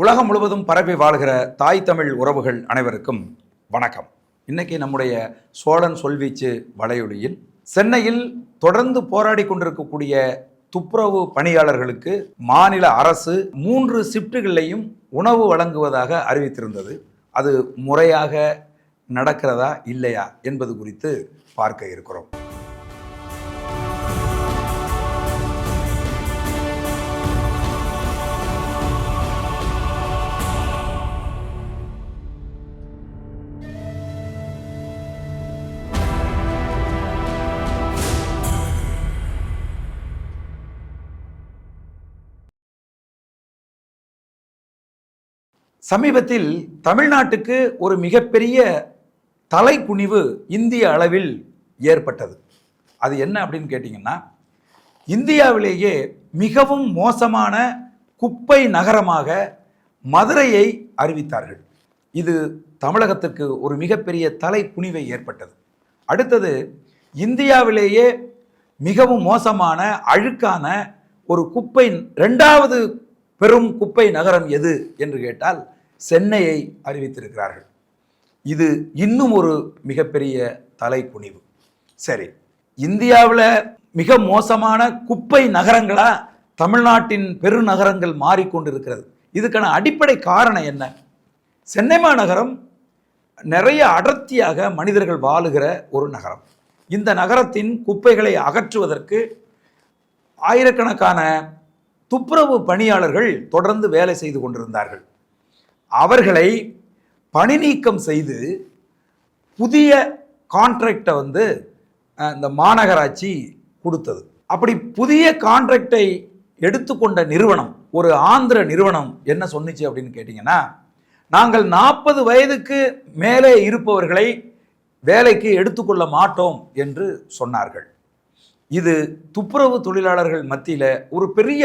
உலகம் முழுவதும் பரவி வாழ்கிற தாய் தமிழ் உறவுகள் அனைவருக்கும் வணக்கம். இன்னைக்கு நம்முடைய சோழன் சொல்வீச்சு வலையொலியில் சென்னையில் தொடர்ந்து போராடி கொண்டிருக்கக்கூடிய துப்புரவு பணியாளர்களுக்கு மாநில அரசு மூன்று ஷிப்டுகளையும் உணவு வழங்குவதாக அறிவித்திருந்தது. அது முறையாக நடக்கிறதா இல்லையா என்பது குறித்து பார்க்க இருக்கிறோம். சமீபத்தில் தமிழ்நாட்டுக்கு ஒரு மிகப்பெரிய தலைக்குனிவு இந்திய அளவில் ஏற்பட்டது. அது என்ன அப்படின்னு கேட்டிங்கன்னா இந்தியாவிலேயே மிகவும் மோசமான குப்பை நகரமாக மதுரையை அறிவித்தார்கள். இது தமிழகத்திற்கு ஒரு மிகப்பெரிய தலைக்குனிவை ஏற்பட்டது. அடுத்தது இந்தியாவிலேயே மிகவும் மோசமான அழுக்கான ஒரு குப்பை ரெண்டாவது பெரும் குப்பை நகரம் எது என்று கேட்டால் சென்னையை அறிவித்திருக்கிறார்கள். இது இன்னும் ஒரு மிகப்பெரிய தலைக்குனிவு. சரி இந்தியாவில் மிக மோசமான குப்பை நகரங்களா தமிழ்நாட்டின் பெருநகரங்கள் மாறிக்கொண்டிருக்கிறது. இதுக்கான அடிப்படை காரணம் என்ன? சென்னை மாநகரம் நிறைய அடர்த்தியாக மனிதர்கள் வாழுகிற ஒரு நகரம். இந்த நகரத்தின் குப்பைகளை அகற்றுவதற்கு ஆயிரக்கணக்கான துப்புரவு பணியாளர்கள் தொடர்ந்து வேலை செய்து கொண்டிருந்தார்கள். அவர்களை பணி நீக்கம் செய்து புதிய கான்ட்ராக்டை வந்து இந்த மாநகராட்சி கொடுத்தது. அப்படி புதிய கான்ட்ராக்டை எடுத்துக்கொண்ட நிறுவனம் ஒரு ஆந்திர நிறுவனம் என்ன சொன்னுச்சு அப்படின்னு கேட்டிங்கன்னா நாங்கள் நாற்பது வயதுக்கு மேலே இருப்பவர்களை வேலைக்கு எடுத்துக்கொள்ள மாட்டோம் என்று சொன்னார்கள். இது துப்புரவு தொழிலாளர்கள் மத்தியில் ஒரு பெரிய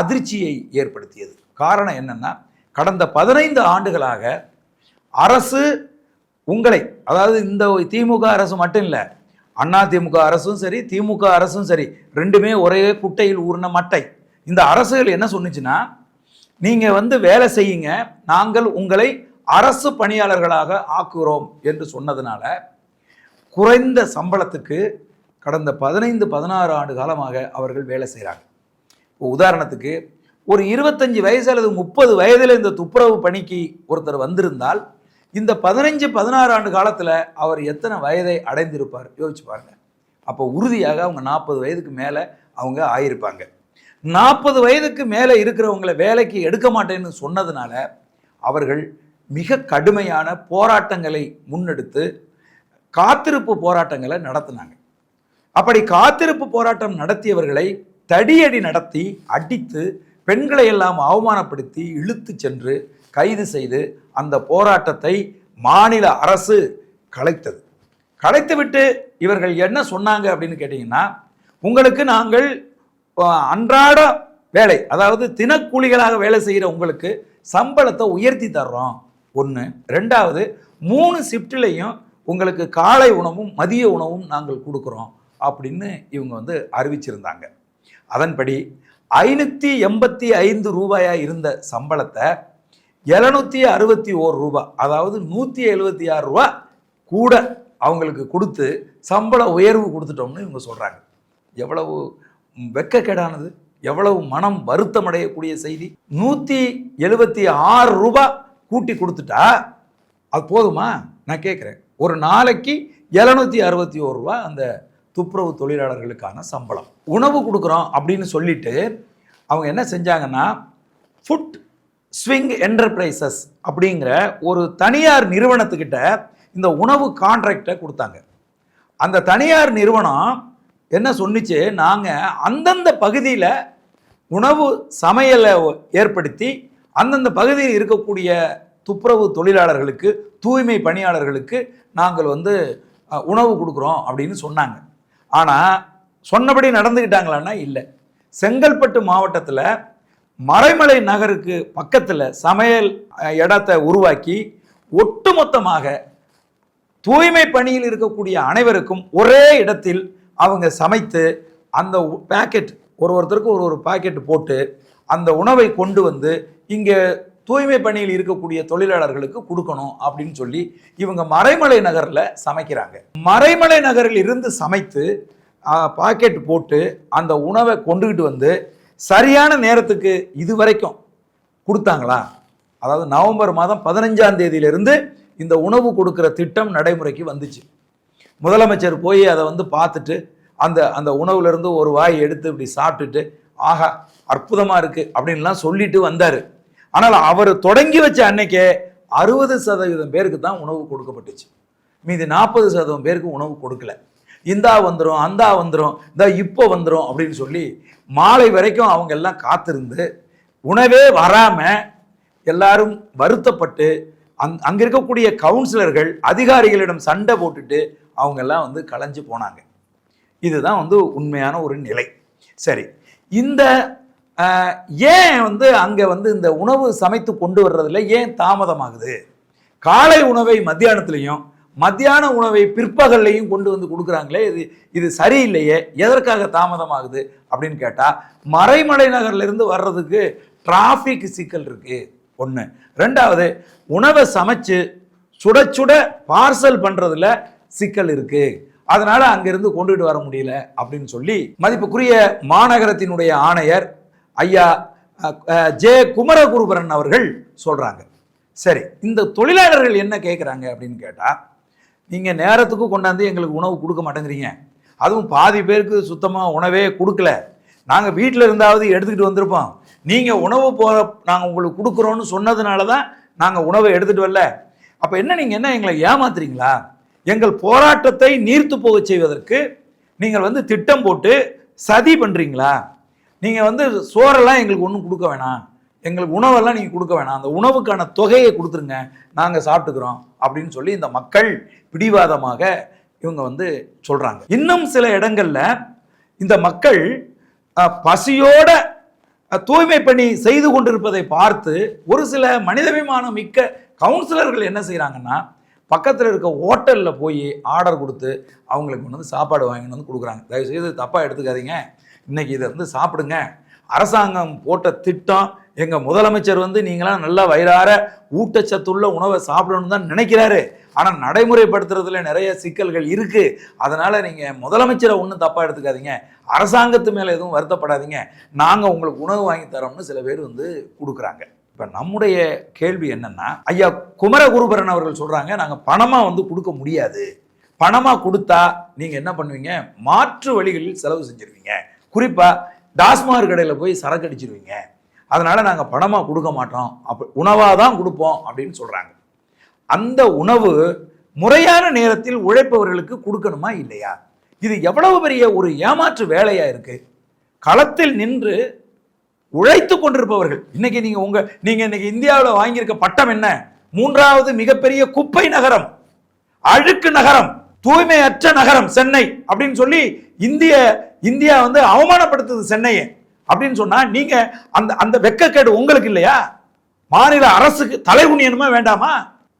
அதிர்ச்சியை ஏற்படுத்தியது. காரணம் என்னென்னா கடந்த பதினைந்து ஆண்டுகளாக அரசு உங்களை அதாவது இந்த திமுக அரசு மட்டும் இல்லை அண்ணா திமுக அரசும் சரி திமுக அரசும் சரி ரெண்டுமே ஒரே குட்டையில் ஊறின மட்டை. இந்த அரசுகள் என்ன சொன்னிச்சுன்னா நீங்கள் வந்து வேலை செய்யுங்க நாங்கள் உங்களை அரசு பணியாளர்களாக ஆக்குகிறோம் என்று சொன்னதுனால குறைந்த சம்பளத்துக்கு கடந்த பதினைந்து பதினாறு ஆண்டு காலமாக அவர்கள் வேலை செய்கிறாங்க இப்போ உதாரணத்துக்கு ஒரு இருபத்தஞ்சி வயசு அல்லது முப்பது வயதில் இந்த துப்புரவு பணிக்கு ஒருத்தர் வந்திருந்தால் இந்த பதினஞ்சு பதினாறு ஆண்டு காலத்தில் அவர் எத்தனை வயதை அடைந்திருப்பார்? யோசிச்சு பாருங்க. அப்போ உறுதியாக அவங்க நாற்பது வயதுக்கு மேலே அவங்க ஆயிருப்பாங்க. நாற்பது வயதுக்கு மேலே இருக்கிறவங்களை வேலைக்கு எடுக்க மாட்டேன்னு சொன்னதுனால அவர்கள் மிக கடுமையான போராட்டங்களை முன்னெடுத்து காத்திருப்பு போராட்டங்களை நடத்தினாங்க. அப்படி காத்திருப்பு போராட்டம் நடத்தியவர்களை தடியடி நடத்தி அடித்து பெண்களை எல்லாம் அவமானப்படுத்தி இழுத்து சென்று கைது செய்து அந்த போராட்டத்தை மாநில அரசு கலைத்தது. கலைத்துவிட்டு இவர்கள் என்ன சொன்னாங்க அப்படின்னு கேட்டிங்கன்னா உங்களுக்கு நாங்கள் அன்றாட வேலை அதாவது தினக்கூலிகளாக வேலை செய்கிற உங்களுக்கு சம்பளத்தை உயர்த்தி தர்றோம். ஒன்று ரெண்டாவது மூணு ஷிஃப்ட்லேயும் உங்களுக்கு காலை உணவும் மதிய உணவும் நாங்கள் கொடுக்குறோம். அப்படின்னு இவங்க வந்து அறிவிச்சிருந்தாங்க. அதன்படி ஐநூற்றி எண்பத்தி ஐந்து ரூபாயாக இருந்த சம்பளத்தை எழுநூற்றி அறுபத்தி ஓர் ரூபா அதாவது நூற்றி எழுபத்தி ஆறு ரூபா கூட அவங்களுக்கு கொடுத்து சம்பள உயர்வு கொடுத்துட்டோம்னு இவங்க சொல்கிறாங்க எவ்வளவு வெக்கக்கேடானது எவ்வளவு மனம் வருத்தமடையக்கூடிய செய்தி. நூற்றி எழுபத்தி ஆறு ரூபா கூட்டி கொடுத்துட்டா அது போதுமா? நான் கேட்குறேன் ஒரு நாளைக்கு எழுநூற்றி அறுபத்தி ஒரு ரூபா அந்த துப்புரவு தொழிலாளர்களுக்கான சம்பளம். உணவு கொடுக்குறோம் அப்படின்னு சொல்லிட்டு அவங்க என்ன செஞ்சாங்கன்னா ஃபுட் ஸ்விங் என்டர்பிரைசஸ் அப்படிங்கிற ஒரு தனியார் நிறுவனத்துக்கிட்ட இந்த உணவு கான்ட்ராக்டை கொடுத்தாங்க. அந்த தனியார் நிறுவனம் என்ன சொன்னிச்சு? நாங்கள் அந்தந்த பகுதியில் உணவு சமையலை ஏற்படுத்தி அந்தந்த பகுதியில் இருக்கக்கூடிய துப்புரவு தொழிலாளர்களுக்கு தூய்மை பணியாளர்களுக்கு நாங்கள் வந்து உணவு கொடுக்குறோம் அப்படின்னு சொன்னாங்க. ஆனால் சொன்னபடி நடந்துக்கிட்டாங்களான்னா இல்லை. செங்கல்பட்டு மாவட்டத்தில் மறைமலை நகருக்கு பக்கத்தில் சமையல் இடத்தை உருவாக்கி ஒட்டுமொத்தமாக தூய்மை பணியில் இருக்கக்கூடிய அனைவருக்கும் ஒரே இடத்தில் அவங்க சமைத்து அந்த பேக்கெட் ஒரு ஒருத்தருக்கு ஒரு ஒரு பாக்கெட் போட்டு அந்த உணவை கொண்டு வந்து இங்கே தூய்மை பணியில் இருக்கக்கூடிய தொழிலாளர்களுக்கு கொடுக்கணும் அப்படின்னு சொல்லி இவங்க மறைமலை நகரில் சமைக்கிறாங்க. மறைமலை நகரில் இருந்து சமைத்து பாக்கெட் போட்டு அந்த உணவை கொண்டுக்கிட்டு வந்து சரியான நேரத்துக்கு இது வரைக்கும் கொடுத்தாங்களா? அதாவது நவம்பர் மாதம் பதினஞ்சாம் தேதியிலிருந்து இந்த உணவு கொடுக்குற திட்டம் நடைமுறைக்கு வந்துச்சு. முதலமைச்சர் போய் அதை வந்து பார்த்துட்டு அந்த அந்த உணவுலேருந்து ஒரு வாய் எடுத்து இப்படி சாப்பிட்டுட்டு ஆஹா அற்புதமாக இருக்குது அப்படின்லாம் சொல்லிட்டு வந்தார். ஆனால் அவர் தொடங்கி வச்ச அன்னைக்கே அறுபது சதவீதம் பேருக்கு தான் உணவு கொடுக்கப்பட்டுச்சு. மீதி நாற்பது சதவீதம் பேருக்கு உணவு கொடுக்கல. இந்தா வந்துடும் அந்தா வந்துடும் இந்த இப்போ வந்துடும் அப்படின்னு சொல்லி மாலை வரைக்கும் அவங்க எல்லாம் காத்திருந்து உணவே வராமல் எல்லாரும் வருத்தப்பட்டு அங் அங்கே இருக்கக்கூடிய கவுன்சிலர்கள் அதிகாரிகளிடம் சண்டை போட்டுட்டு அவங்க எல்லாம் வந்து கலைஞ்சு போனாங்க. இதுதான் வந்து உண்மையான ஒரு நிலை. சரி இந்த ஏன் வந்து அங்கே வந்து இந்த உணவு சமைத்து கொண்டு வர்றதுல ஏன் தாமதமாகுது? காலை உணவை மத்தியானத்துலேயும் மத்தியான உணவை பிற்பகல்லையும் கொண்டு வந்து கொடுக்குறாங்களே இது இது சரியில்லையே எதற்காக தாமதமாகுது அப்படின்னு கேட்டால் மறைமலை நகர்லேருந்து வர்றதுக்கு டிராஃபிக் சிக்கல் இருக்குது ஒன்று ரெண்டாவது உணவை சமைச்சு சுட சுட பார்சல் பண்ணுறதுல சிக்கல் இருக்குது அதனால் அங்கேருந்து கொண்டுகிட்டு வர முடியல அப்படின்னு சொல்லி மதிப்புக்குரிய மாநகரத்தினுடைய ஆணையர் ஐயா ஜே குமரகுருபரன் அவர்கள் சொல்கிறாங்க சரி இந்த தொழிலாளர்கள் என்ன கேட்குறாங்க அப்படின்னு கேட்டால் நீங்கள் நேரத்துக்கு கொண்டாந்து எங்களுக்கு உணவு கொடுக்க மாட்டேங்கிறீங்க. அதுவும் பாதி பேருக்கு சுத்தமாக உணவே கொடுக்கல. நாங்கள் வீட்டில் இருந்தாவது எடுத்துக்கிட்டு வந்திருப்போம். நீங்கள் உணவு போ நாங்கள் உங்களுக்கு கொடுக்குறோன்னு சொன்னதுனால தான் நாங்கள் உணவை எடுத்துகிட்டு வரல. அப்போ என்ன நீங்கள் என்ன எங்களை ஏமாத்துறீங்களா? எங்கள் போராட்டத்தை நீர்த்து போகச் செய்வதற்கு நீங்கள் வந்து திட்டம் போட்டு சதி பண்ணுறீங்களா நீங்கள் வந்து சோறெல்லாம் எங்களுக்கு ஒன்றும் கொடுக்க வேணாம். எங்களுக்கு உணவெல்லாம் நீங்கள் கொடுக்க வேணாம். அந்த உணவுக்கான தொகையை கொடுத்துருங்க. நாங்கள் சாப்பிட்டுக்கிறோம் அப்படின்னு சொல்லி இந்த மக்கள் பிடிவாதமாக இவங்க வந்து சொல்கிறாங்க இன்னும் சில இடங்களில் இந்த மக்கள் பசியோட தூய்மை பணி செய்து கொண்டிருப்பதை பார்த்து ஒரு சில மனிதாபிமானம் மிக்க கவுன்சிலர்கள் என்ன செய்கிறாங்கன்னா பக்கத்தில் இருக்க ஹோட்டலில் போய் ஆர்டர் கொடுத்து அவங்களுக்கு கொண்டு வந்து சாப்பாடு வாங்கிட்டு வந்து கொடுக்குறாங்க. தயவுசெய்து தப்பாக எடுத்துக்காதீங்க. இன்னைக்கு இதை வந்து சாப்பிடுங்க. அரசாங்கம் போட்ட திட்டம் எங்கள் முதலமைச்சர் வந்து நீங்களாம் நல்லா வயிறார ஊட்டச்சத்துள்ள உணவை சாப்பிடணும்னு தான் நினைக்கிறாரு. ஆனால் நடைமுறைப்படுத்துறதுல நிறைய சிக்கல்கள் இருக்குது அதனால் நீங்கள் முதலமைச்சரை ஒன்றும் தப்பாக எடுத்துக்காதீங்க. அரசாங்கத்து மேலே எதுவும் வருத்தப்படாதீங்க. நாங்கள் உங்களுக்கு உணவு வாங்கி தரோம்னு சில பேர் வந்து கொடுக்குறாங்க. இப்போ நம்முடைய கேள்வி என்னென்னா ஐயா குமரகுருபரன் அவர்கள் சொல்கிறாங்க நாங்கள் பணமாக வந்து கொடுக்க முடியாது. பணமாக கொடுத்தா நீங்கள் என்ன பண்ணுவீங்க? மாற்று வழிகளில் செலவு செஞ்சுருவீங்க. குறிப்பாக டாஸ்மாக் கடையில் போய் சரக்கு அடிச்சிருவீங்க. அதனால் நாங்கள் பணமாக கொடுக்க மாட்டோம். அப்போ உணவாக தான் கொடுப்போம் அப்படின்னு சொல்கிறாங்க அந்த உணவு முறையான நேரத்தில் உழைப்பவர்களுக்கு கொடுக்கணுமா இல்லையா? இது எவ்வளவு பெரிய ஒரு ஏமாற்று வேலையாக இருக்குது களத்தில் நின்று உழைத்து கொண்டிருப்பவர்கள். இன்னைக்கு நீங்கள் உங்கள் நீங்கள் இன்னைக்கு இந்தியாவில் வாங்கியிருக்க பட்டம் என்ன? மூன்றாவது மிகப்பெரிய குப்பை நகரம் அழுக்கு நகரம். தூய்மையற்ற நகரம் சென்னை அப்படின்னு சொல்லி இந்திய இந்தியா வந்து அவமானப்படுத்துது சென்னையை. அப்படின்னு சொன்னா நீங்க அந்த அந்த வெக்கக்கேடு உங்களுக்கு இல்லையா? மாநில அரசுக்கு தலை குனியணுமா வேண்டாமா?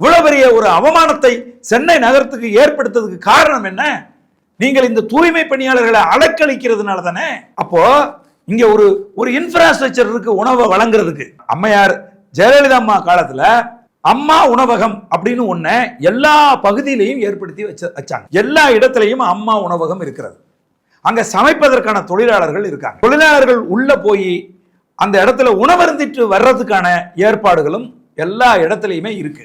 இவ்வளவு பெரிய ஒரு அவமானத்தை சென்னை நகரத்துக்கு ஏற்படுத்ததுக்கு காரணம் என்ன? நீங்கள் இந்த தூய்மை பணியாளர்களை அலக்களிக்கிறதுனால தானே? அப்போ இங்க ஒரு ஒரு இன்ஃப்ராஸ்ட்ரக்சர் இருக்கு உணவை வழங்குறதுக்கு. அம்மையார் ஜெயலலிதா அம்மா காலத்துல அம்மா உணவகம் அப்படின்னு ஒன்ன எல்லா பகுதியிலையும் ஏற்படுத்தி வச்ச வச்சாங்க. எல்லா இடத்துலையும் அம்மா உணவகம் இருக்கிறது. அங்க சமைப்பதற்கான தொழிலாளர்கள் இருக்காங்க. தொழிலாளர்கள் உள்ள போய் அந்த இடத்துல உணவருந்திட்டு வர்றதுக்கான ஏற்பாடுகளும் எல்லா இடத்துலையுமே இருக்கு.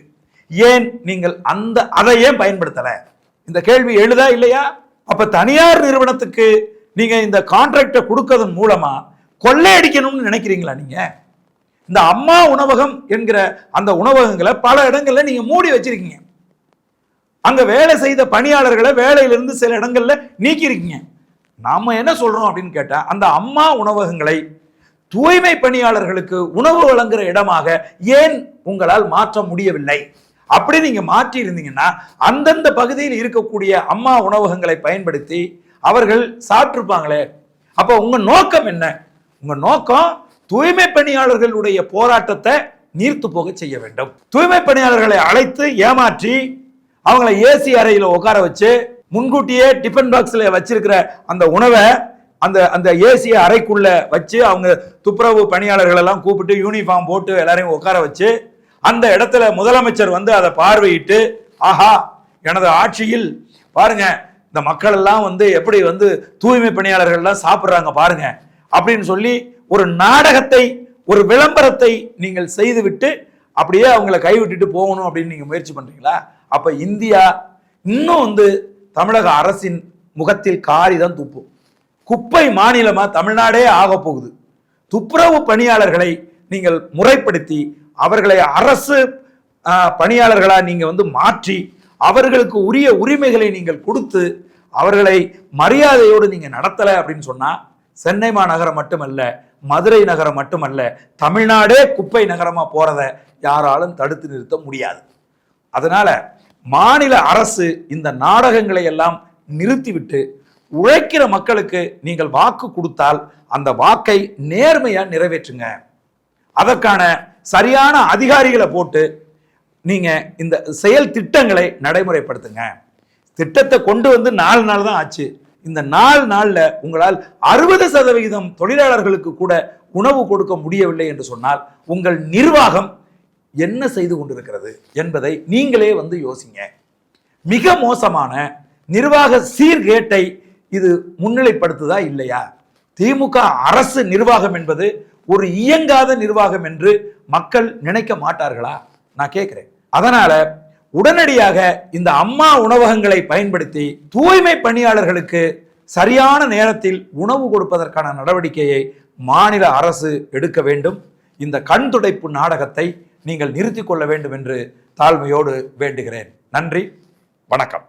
ஏன் நீங்கள் அந்த அதை ஏன் பயன்படுத்தல? இந்த கேள்வி எழுதா இல்லையா? அப்ப தனியார் நிறுவனத்துக்கு நீங்க இந்த கான்ட்ராக்டை கொடுக்கறதன் மூலமா கொள்ளையடிக்கணும்னு நினைக்கிறீங்களா நீங்க? இந்த அம்மா உணவகம் என்கிற அந்த உணவகங்களை பல இடங்களில் நீங்கள் மூடி வச்சிருக்கீங்க. அங்கே வேலை செய்த பணியாளர்களை வேலையிலிருந்து சில இடங்களில் நீக்கியிருக்கீங்க. நாம் என்ன சொல்கிறோம் அப்படின்னு கேட்டால் அந்த அம்மா உணவகங்களை தூய்மை பணியாளர்களுக்கு உணவு வழங்குகிற இடமாக ஏன் உங்களால் மாற்ற முடியவில்லை? அப்படி நீங்கள் மாற்றி இருந்தீங்கன்னா அந்தந்த பகுதியில் இருக்கக்கூடிய அம்மா உணவகங்களை பயன்படுத்தி அவர்கள் சாப்பிட்ருப்பாங்களே அப்போ உங்கள் நோக்கம் என்ன? உங்கள் நோக்கம் தூய்மை பணியாளர்களுடைய போராட்டத்தை நீர்த்து போக செய்ய வேண்டும். தூய்மை பணியாளர்களை அழைத்து ஏமாற்றி அவங்கள ஏசி அறையில் உட்கார வச்சு முன்கூட்டியே டிஃபன் பாக்ஸில் வச்சிருக்கிற அந்த உணவை அந்த அந்த ஏசி அறைக்குள்ள வச்சு அவங்க துப்புரவு பணியாளர்கள் எல்லாம் கூப்பிட்டு யூனிஃபார்ம் போட்டு எல்லாரையும் உட்கார வச்சு அந்த இடத்துல முதலமைச்சர் வந்து அதை பார்வையிட்டு ஆஹா எனது ஆட்சியில் பாருங்க இந்த மக்கள் எல்லாம் வந்து எப்படி வந்து தூய்மை பணியாளர்கள்லாம் சாப்பிட்றாங்க பாருங்க அப்படின்னு சொல்லி ஒரு நாடகத்தை ஒரு விளம்பரத்தை நீங்கள் செய்துவிட்டு அப்படியே அவங்கள கைவிட்டுட்டு போகணும் அப்படின்னு நீங்கள் முயற்சி பண்ணுறீங்களா அப்போ இந்தியா இன்னும் வந்து தமிழக அரசின் முகத்தில் காரி தான் துப்பும். குப்பை மாநிலமாக தமிழ்நாடே ஆக போகுது. துப்புரவு பணியாளர்களை நீங்கள் முறைப்படுத்தி அவர்களை அரசு பணியாளர்களாக நீங்கள் வந்து மாற்றி அவர்களுக்கு உரிய உரிமைகளை நீங்கள் கொடுத்து அவர்களை மரியாதையோடு நீங்கள் நடத்தலை அப்படின்னு சொன்னால் சென்னை மாநகரம் மட்டுமல்ல மதுரை நகரம் மட்டுமல்ல தமிழ்நாடே குப்பை நகரமாக போகிறத யாராலும் தடுத்து நிறுத்த முடியாது. அதனால் மாநில அரசு இந்த நாடகங்களை எல்லாம் நிறுத்திவிட்டு உழைக்கிற மக்களுக்கு நீங்கள் வாக்கு கொடுத்தால் அந்த வாக்கை நேர்மையாக நிறைவேற்றுங்க. அதற்கான சரியான அதிகாரிகளை போட்டு நீங்கள் இந்த செயல் திட்டங்களை நடைமுறைப்படுத்துங்க. திட்டத்தை கொண்டு வந்து நாலு நாள் தான் ஆச்சு. இந்த நாலு நாளில் உங்களால் அறுபது சதவிகிதம் தொழிலாளர்களுக்கு கூட உணவு கொடுக்க முடியவில்லை என்று சொன்னால் உங்கள் நிர்வாகம் என்ன செய்து கொண்டிருக்கிறது என்பதை நீங்களே வந்து யோசிங்க. மிக மோசமான நிர்வாக சீர்கேட்டை இது முன்னிலைப்படுத்துதா இல்லையா? திமுக அரசு நிர்வாகம் என்பது ஒரு இயங்காத நிர்வாகம் என்று மக்கள் நினைக்க மாட்டார்களா? நான் கேட்குறேன். அதனால உடனடியாக இந்த அம்மா உணவகங்களை பயன்படுத்தி தூய்மை பணியாளர்களுக்கு சரியான நேரத்தில் உணவு கொடுப்பதற்கான நடவடிக்கையை மாநில அரசு எடுக்க வேண்டும். இந்த கண் துடைப்பு நாடகத்தை நீங்கள் நிறுத்திக் கொள்ள வேண்டும் என்று தாழ்மையோடு வேண்டுகிறேன். நன்றி. வணக்கம்.